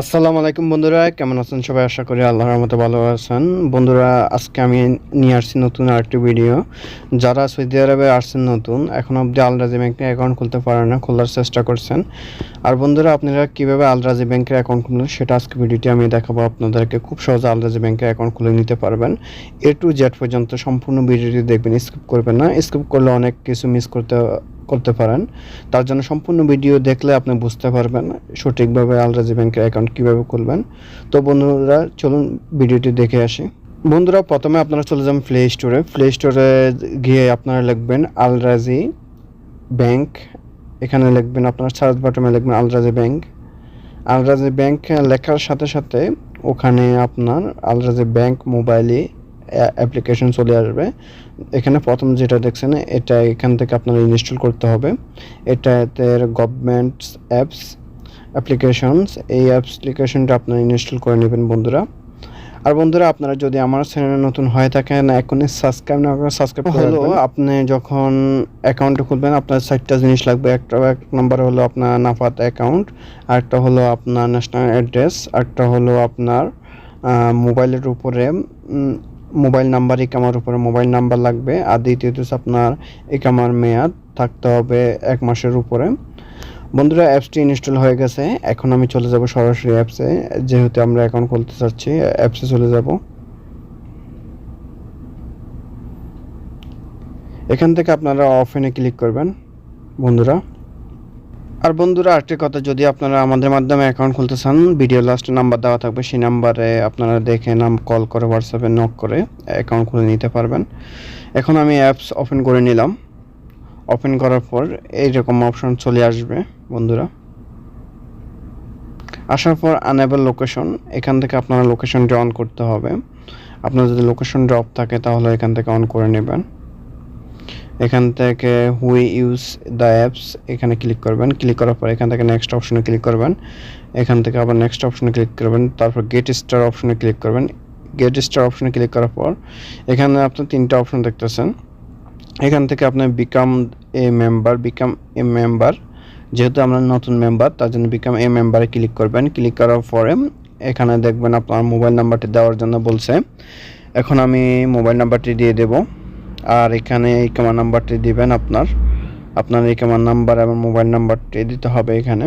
আসসালামু আলাইকুম বন্ধুরা, কেমন আছেন সবাই? আশা করি আল্লাহর রহমতে ভালো আছেন। বন্ধুরা, আজকে আমি নিয়ে আসছি নতুন আরেকটি ভিডিও। যারা সৌদি আরবে আসছেন নতুন, এখন অবধি আলরাজি ব্যাংকে অ্যাকাউন্ট খুলতে পারেন না, খোলার চেষ্টা করছেন। আর বন্ধুরা, আপনারা কীভাবে আলরাজি ব্যাংকের অ্যাকাউন্ট খুলবেন, সেটা আজকে ভিডিওটি আমি দেখাবো। আপনাদেরকে খুব সহজে আলরাজি ব্যাংকে অ্যাকাউন্ট খুলে নিতে পারবেন। এ টু জেড পর্যন্ত সম্পূর্ণ ভিডিওটি দেখবেন স্কিপ করবেন না। স্কিপ করলে অনেক কিছু মিস করতে করতে পারেন। তার জন্য সম্পূর্ণ ভিডিও দেখলে আপনি বুঝতে পারবেন সঠিকভাবে আলরাজি ব্যাংকের অ্যাকাউন্ট কীভাবে খুলবেন। তো বন্ধুরা, চলুন ভিডিওটি দেখে আসি। বন্ধুরা, প্রথমে আপনারা চলে যাবেন প্লে স্টোরে প্লে স্টোরে গিয়ে আপনারা লিখবেন আলরাজি ব্যাংক। এখানে লিখবেন আপনার সার্চ বাটনে লিখবেন আলরাজি ব্যাংক। আলরাজি ব্যাংক লেখার সাথে সাথে ওখানে আপনার আলরাজি ব্যাংক মোবাইলে অ্যাপ্লিকেশন চলে আসবে। এখানে প্রথম যেটা দেখছেন এটা এখান থেকে আপনার ইনস্টল করতে হবে। এটাতে গভর্নমেন্ট অ্যাপস অ্যাপ্লিকেশনস এই অ্যাপ্লিকেশনটা আপনারা ইনস্টল করে নেবেন বন্ধুরা। আর বন্ধুরা আপনারা যদি আমার চ্যানেলে নতুন হয়ে থাকেন এখনই সাবস্ক্রাইব না করে সাবস্ক্রাইব হলো আপনি যখন অ্যাকাউন্ট খুলবেন আপনার চারটা জিনিস লাগবে। একটা এক নম্বর হলো আপনার নাফাত অ্যাকাউন্ট আরেকটা হলো আপনার ন্যাশনাল অ্যাড্রেস আরেকটা হলো আপনার মোবাইলের উপরে মোবাইল নাম্বার, ইকামার উপরে মোবাইল নাম্বার লাগবে। আর দ্বিতীয়ত আপনার ইকামার মেয়াদ থাকতে হবে এক মাসের উপরে। বন্ধুরা, অ্যাপসটি ইনস্টল হয়ে গেছে। এখন আমি চলে যাব সরাসরি অ্যাপসে। যেহেতু আমরা অ্যাকাউন্ট খুলতে চাচ্ছি, অ্যাপসে চলে যাব। এখান থেকে আপনারা অফেনে ক্লিক করবেন। বন্ধুরা আর বন্ধুরা, আরেকটি কথা, যদি আপনারা আমাদের মাধ্যমে অ্যাকাউন্ট খুলতে চান ভিডিও লাস্টে নাম্বার দেওয়া থাকবে, সেই নাম্বারে আপনারা দেখে নাম কল করে হোয়াটসঅ্যাপে নক করে অ্যাকাউন্ট খুলে নিতে পারবেন। এখন আমি অ্যাপস ওপেন করে নিলাম। ওপেন করার পর এইরকম অপশন চলে আসবে, বন্ধুরা। আসার পর আনেবল লোকেশন এখান থেকে আপনারা লোকেশনটা অন করতে হবে। আপনার যদি লোকেশন ড্রপ থাকে, তাহলে এখান থেকে অন করে নেবেন। এখান থেকে হুই ইউজ দ্য অ্যাপস এখানে ক্লিক করবেন। ক্লিক করার পর এখান থেকে নেক্সট অপশনে ক্লিক করবেন। এখান থেকে আবার নেক্সট অপশনে ক্লিক করবেন। তারপর গেট স্টার অপশনে ক্লিক করবেন। গেট স্টার অপশনে ক্লিক করার পর এখানে আপনার তিনটা অপশন দেখতেছেন। এখান থেকে আপনার become a member become a member যেহেতু আমরা নতুন মেম্বার তার জন্য বিকাম এ মেম্বারে ক্লিক করবেন। ক্লিক করার পরে এখানে দেখবেন আপনার মোবাইল নাম্বারটি দেওয়ার জন্য বলছে। এখন আমি মোবাইল নাম্বারটি দিয়ে দেবো। আর এখানে এই কামার নাম্বারটি দিবেন আপনার। আপনার এই কামার নাম্বার এবং মোবাইল নাম্বারটি দিতে হবে এখানে।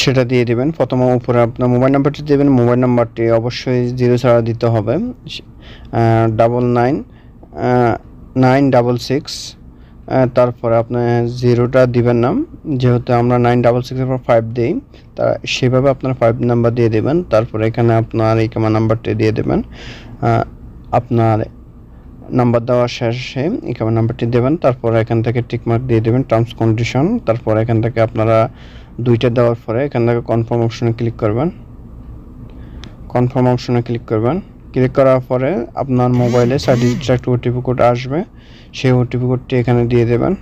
সেটা দিয়ে দিবেন। প্রথম উপরে আপনার মোবাইল নাম্বারটি দেবেন। মোবাইল নাম্বারটি অবশ্যই জিরো ছাড়া দিতে হবে। Double nine nine double six তারপরে আপনার জিরোটা দিবেন না। যেহেতু আমরা নাইন ডাবল সিক্সের পর ফাইভ দিই, তা সেভাবে আপনার ফাইভ নাম্বার দিয়ে দেবেন। তারপরে এখানে আপনার এই কামার নাম্বারটি দিয়ে দেবেন। আপনার নাম্বার দেওয়ার শেষে ইকামা নাম্বারটি দেবেন, তারপর এখান থেকে টিকমার্ক দিয়ে দেবেন টার্মস কন্ডিশন তারপর এখান থেকে আপনারা দুইটা দেওয়ার পরে এখান থেকে কনফার্ম অপশনে ক্লিক করবেন। কনফার্ম অপশনে ক্লিক করবেন। ক্লিক করার পরে আপনার মোবাইলে সাইড একটা ওটিপি কোড আসবে, সেই ওটিপি কোডটি এখানে দিয়ে দেবেন।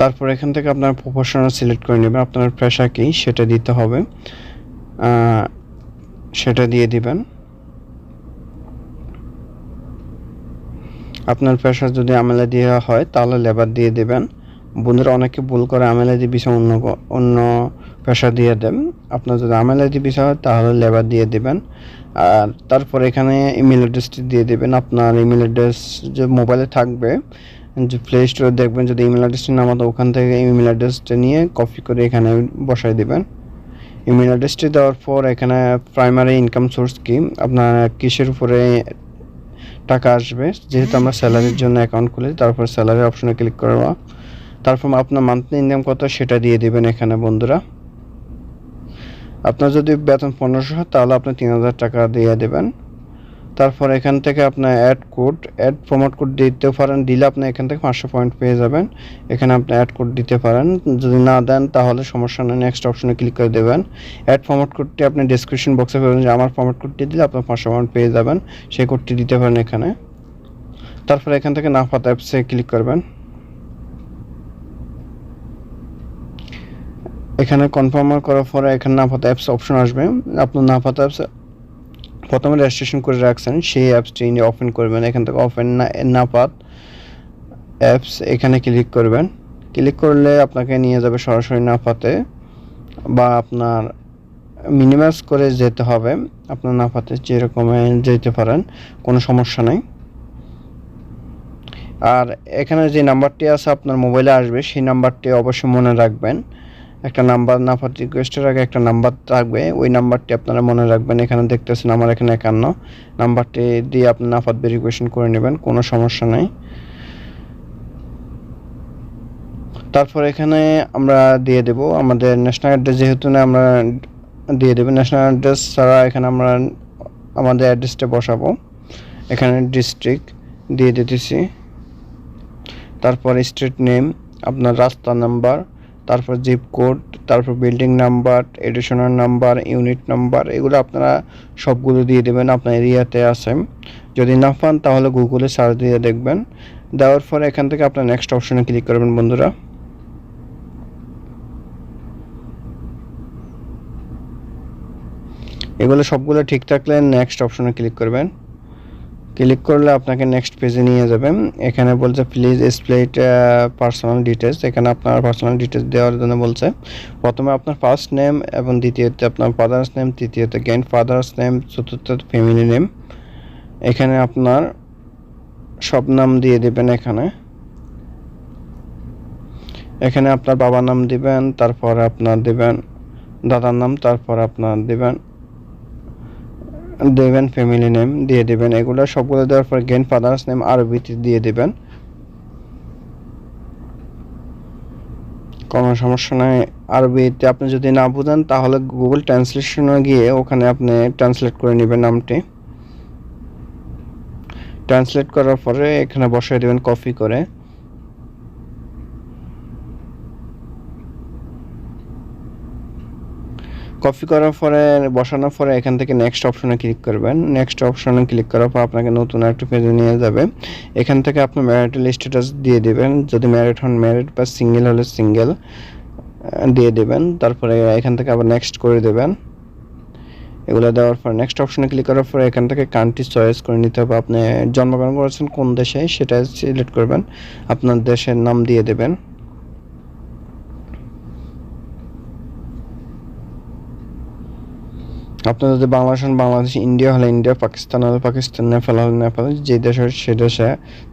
তারপর এখান থেকে আপনার প্রফেশনাল সিলেক্ট করে নেবেন। আপনার পেশা কি? সেটা দিতে হবে। সেটা দিয়ে দিবেন। আপনার পেশা যদি আমেলা দেওয়া হয়, তাহলে লেবার দিয়ে দেবেন। বন্ধুরা, অনেকে ভুল করে আমেলা দিয়ে বিষয় অন্য অন্য পেশা দিয়ে দেন। আপনার যদি আমেলা দিয়ে বিষয় হয়, তাহলে লেবার দিয়ে দেবেন। আর তারপর এখানে ইমেল অ্যাড্রেসটি দিয়ে দেবেন। আপনার ইমেল অ্যাড্রেস যে মোবাইলে থাকবে যে প্লে স্টোরে দেখবেন যদি ইমেল অ্যাড্রেসটি নামাতো ওখান থেকে ইমেল অ্যাড্রেসটা নিয়ে কপি করে এখানে বসাই দেবেন। ইমেল অ্যাড্রেসটি দেওয়ার পর এখানে প্রাইমারি ইনকাম সোর্স কি, আপনার কিসের উপরে টাকা আসবে, যেহেতু আমরা স্যালারির জন্য অ্যাকাউন্ট খুলি তারপর স্যালারি অপশনে ক্লিক করবা তারপর আপনার মান্থলি ইনকাম কত সেটা দিয়ে দিবেন এখানে বন্ধুরা। আপনার যদি বেতন পনেরোশো হয়, তাহলে আপনি তিন হাজার টাকা দিয়ে দেবেন। তারপর এখান থেকে আপনার add code add promote code দিতে পারেন, দিলে আপনি এখান থেকে পাঁচশো পয়েন্ট পেয়ে যাবেন। এখানে আপনি অ্যাড কোড দিতে পারেন। যদি না দেন, তাহলে সমস্যা নেই। নেক্সট অপশনে ক্লিক করে দেবেন। অ্যাড প্রমোট কোডটি আপনি ডিসক্রিপশন বক্সে পাবেন যে, আমার প্রমোট কোডটি দিলে আপনার পাঁচশো পয়েন্ট পেয়ে যাবেন। সেই কোডটি দিতে পারেন এখানে। তারপর এখান থেকে নাফাত অ্যাপসে ক্লিক করবেন। এখানে কনফার্ম করার পরে এখানে নাফাত অ্যাপস অপশন আসবে। আপনার নাফাত অ্যাপস প্রথমে রেজিস্ট্রেশন করে রাখছেন, সেই অ্যাপসটি ওপেন করবেন। এখান থেকে ওপেন না পাত অ্যাপস এখানে ক্লিক করবেন। ক্লিক করলে আপনাকে নিয়ে যাবে সরাসরি নাপাতে বা আপনার মিনিমাইজ করে যেতে হবে। আপনার নাপাতে যেরকমে যেতে পারেন, কোনো সমস্যা নেই। আর এখানে যে নাম্বারটি আছে আপনার মোবাইলে আসবে, সেই নাম্বারটি অবশ্যই মনে রাখবেন। একটা নাম্বার নাফাত রিকোয়েস্টের আগে একটা নাম্বার থাকবে। ওই নাম্বারটি আপনারা মনে রাখবেন, এখানে দেখতেছেন আমার এখানে একান্ন। নাম্বারটি দিয়ে আপনি নাফাত ভেরিফিকেশন করে নেবেন, কোনো সমস্যা নেই। তারপর এখানে আমরা দিয়ে দেব, আমাদের ন্যাশনাল অ্যাড্রেস যেহেতু না, আমরা দিয়ে দেবো। ন্যাশনাল অ্যাড্রেস ছাড়া এখানে আমরা আমাদের অ্যাড্রেসটা বসাবো। এখানে ডিস্ট্রিক্ট দিয়ে দিতেছি। তারপর স্ট্রিট নেম আপনার রাস্তা নাম্বার তারপর জিপ কোড তারপর building number additional number unit number এগুলো আপনারা সবগুলো দিয়ে দেবেন আপনার এরিয়াতে আছে। যদি না পান তাহলে গুগলে সার্চ দিয়ে দেখবেন। দেওয়ার পরে এখান থেকে আপনার নেক্সট অপশনে ক্লিক করবেন বন্ধুরা। এগুলো সবগুলো ঠিক থাকলে নেক্সট অপশনে ক্লিক করবেন। ক্লিক করলে আপনাকে নেক্সট পেজে নিয়ে যাবেন এখানে বলছে প্লিজ স্প্লেট পার্সোনাল ডিটেলস এখানে আপনার পার্সোনাল ডিটেলস দেওয়ার জন্য বলছে, প্রথমে আপনার ফার্স্ট নেম এবং দ্বিতীয়তে আপনার ফাদার্স নেম তৃতীয়তে গ্র্যান্ড ফাদার্স নেম চতুর্থ ফ্যামিলি নেম এখানে আপনার সব নাম দিয়ে দেবেন এখানে। এখানে আপনার বাবার নাম দিবেন, তারপর আপনার দেবেন, দাদার নাম, তারপর আপনার দেবেন। দেবেন ফ্যামিলি নেম দিয়ে দেবেন। এগুলো সবগুলো দেওয়ার পর গ্র্যান্ড ফাদার্স নেম আরবিতে দিয়ে দেবেন। কোনো সমস্যা নাই। আরবিতে আপনি যদি না বুঝেন, তাহলে গুগল ট্রান্সলেশনে গিয়ে ওখানে আপনি ট্রান্সলেট করে নেবেন নামটি। ট্রান্সলেট করার পরে এখানে বসিয়ে দেবেন কপি করে। কপি করার পরে, বসানোর পরে এখান থেকে নেক্সট অপশনে ক্লিক করবেন। নেক্সট অপশনে ক্লিক করার পর আপনাকে নতুন একটা পেজে নিয়ে যাবে। এখান থেকে আপনি ম্যারিটাল স্ট্যাটাস দিয়ে দেবেন। যদি ম্যারিড হন ম্যারিড বা সিঙ্গেল হলে সিঙ্গেল দিয়ে দেবেন। তারপরে এখান থেকে আবার নেক্সট করে দেবেন। এগুলো দেওয়ার পর নেক্সট অপশনে ক্লিক করার পর এখান থেকে কান্ট্রি চয়েস করে নিতে হবে। আপনি জন্মগ্রহণ করেছেন কোন দেশে সেটা সিলেক্ট করবেন। আপনার দেশের নাম দিয়ে দেবেন। আপনি যদি বাংলাদেশ বাংলাদেশ, ইন্ডিয়া হলে ইন্ডিয়া, পাকিস্তান হলে পাকিস্তান, নেপাল হলে নেপাল, যে দেশ হয় সে দেশে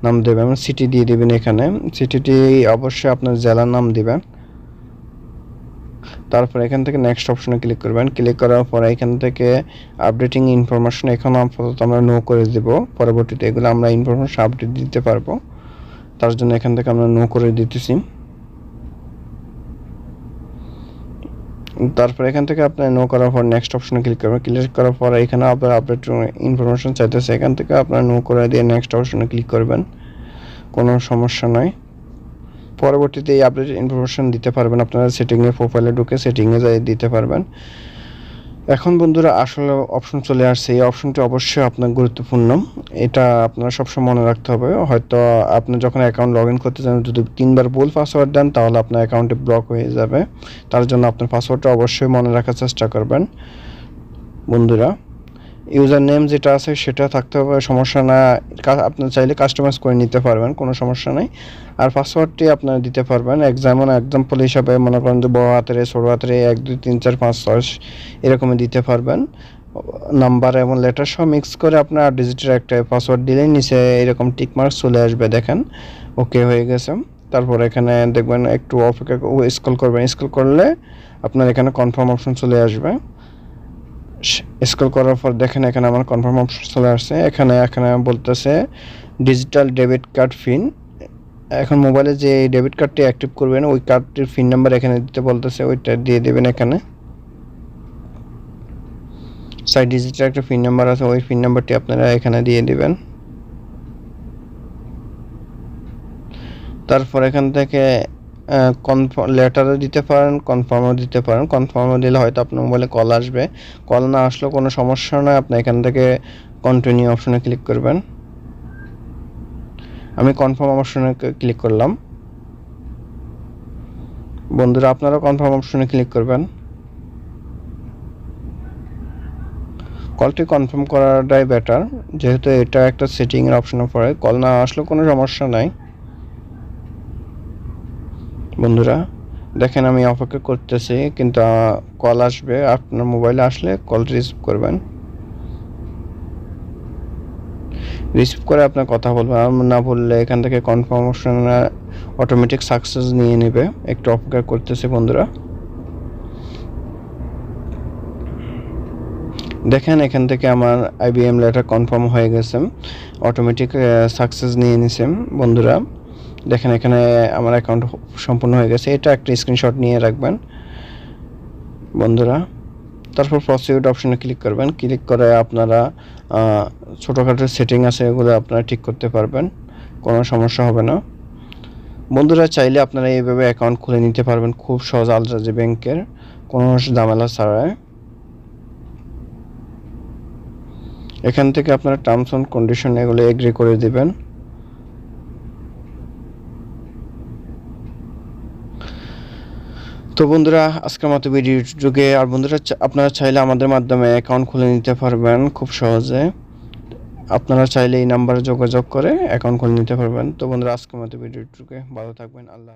নাম দেবেন সিটি দিয়ে দেবেন এখানে। সিটিটি অবশ্যই আপনার জেলার নাম দেবেন। তারপর এখান থেকে নেক্সট অপশনে ক্লিক করবেন। ক্লিক করার পর এখান থেকে আপডেটিং ইনফরমেশন এখন আপাতত আমরা নো করে দেব। পরবর্তীতে এগুলো আমরা ইনফরমেশন আপডেট দিতে পারব। তার জন্য এখান থেকে আমরা নো করে দিতেছি। তারপর এখান থেকে আপনি নো করার পর নেক্সট অপশনে ক্লিক করবেন। ক্লিক করার পর এখানে আপনার আপডেট ইনফরমেশন চাইতেছে। এখান থেকে আপনার নো করে দিয়ে নেক্সট অপশনে ক্লিক করবেন। কোনো সমস্যা নয় পরবর্তীতে এই আপডেট ইনফরমেশন দিতে পারবেন। আপনারা সেটিংয়ে প্রোফাইলে ঢুকে সেটিংয়ে যাই দিতে পারবেন। এখন বন্ধুরা আসলে অপশন চলে আসছে। এই অপশনটি অবশ্যই আপনার গুরুত্বপূর্ণ। এটা আপনার সবসময় মনে রাখতে হবে। হয়তো আপনি যখন অ্যাকাউন্ট লগ ইন করতে চান, যদি তিনবার ভুল পাসওয়ার্ড দেন, তাহলে আপনার অ্যাকাউন্টে ব্লক হয়ে যাবে। তার জন্য আপনার পাসওয়ার্ডটা অবশ্যই মনে রাখার চেষ্টা করবেন। বন্ধুরা ইউজার নেম যেটা আছে সেটা থাকতে হবে, সমস্যা না আপনি চাইলে কাস্টমাইজ করে নিতে পারবেন, কোনো সমস্যা নেই। আর পাসওয়ার্ডটি আপনারা দিতে পারবেন যেমন এক্সাম্পল হিসাবে মনে করেন যে বড় হাতের, ছোটো হাতের, এক, দুই, তিন, চার, পাঁচ, ছয় এরকমই দিতে পারবেন। নাম্বার এবং লেটার সহ মিক্স করে আপনার ডিজিটাল একটা পাসওয়ার্ড দিলে নিচে এরকম টিক টিকমার্ক চলে আসবে, দেখেন। ওকে হয়ে গেছে। তারপর এখানে দেখবেন একটু অপেক্ষা স্কল করবেন স্কল করলে আপনার এখানে কনফার্ম অপশন চলে আসবে। স্ক্রল করার পর দেখেন এখানে আমার কনফার্ম অপশন চলে আসছে। এখানে এখানে বলতেছে ডিজিটাল ডেবিট কার্ড ফিন এখন মোবাইলে যে ডেবিট কার্ডটি অ্যাক্টিভ করবেন, ওই কার্ডটির ফিন নাম্বার এখানে দিতে বলতেছে, ওইটা দিয়ে দেবেন এখানে। সাইড ডিজিটাল একটা ফিন নাম্বার আছে, ওই ফিন নাম্বারটি আপনারা এখানে দিয়ে দিবেন। তারপর এখান থেকে কনফার্ম লেটারও দিতে পারেন কনফার্মও দিতে পারেন। কনফার্মও দিলে হয়তো আপনার মোবাইলে কল আসবে। কল না আসলেও কোনো সমস্যা নয়, আপনি এখান থেকে কন্টিনিউ অপশনে ক্লিক করবেন। আমি কনফার্ম অপশনে ক্লিক করলাম। বন্ধুরা আপনারা কনফার্ম অপশনে ক্লিক করবেন। কলটি কনফার্ম করাটাই বেটার যেহেতু এটা একটা সেটিংয়ের অপশনে পড়ে। কল না আসলেও কোনো সমস্যা নাই। বন্ধুরা, দেখেন আমি অপেক্ষা করতেছি, কিন্তু কল আসবে। আপনার মোবাইলে আসলে কল রিসিভ করবেন। রিসিভ করে আপনার কথা বলবেন। আর না বললে এখান থেকে কনফার্মেশন অটোমেটিক সাকসেস নিয়ে নেবে। একটু অপেক্ষা করতেছে বন্ধুরা। দেখেন এখান থেকে আমার আইবিএম লেটার কনফার্ম হয়ে গেছে। অটোমেটিক সাকসেস নিয়ে নিছে বন্ধুরা। দেখেন এখানে আমার অ্যাকাউন্ট সম্পূর্ণ হয়ে গেছে। এটা একটা স্ক্রিনশট নিয়ে রাখবেন, বন্ধুরা। তারপর প্রসিডিউড অপশনে ক্লিক করবেন। ক্লিক করে আপনারা ছোটোখাটো সেটিং আছে, এগুলো আপনারা ঠিক করতে পারবেন। কোনো সমস্যা হবে না। বন্ধুরা, চাইলে আপনারা এইভাবে অ্যাকাউন্ট খুলে নিতে পারবেন খুব সহজ আলরাজি ব্যাংকের কোনো ঝামেলা ছাড়াই। এখান থেকে আপনারা টার্মস অ্যান্ড কন্ডিশন এগুলো এগ্রি করে দিবেন। তো বন্ধুরা আজকের মতো যুগে, আর বন্ধুরা আপনারা চাইলে আমাদের মাধ্যমে অ্যাকাউন্ট খুলে নিতে পারবেন খুব সহজে। আপনারা চাইলে এই নাম্বারে যোগাযোগ করে অ্যাকাউন্ট খুলে নিতে পারবেন। তো বন্ধুরা আজকের মতো যুগে। ভালো থাকবেন, আল্লাহ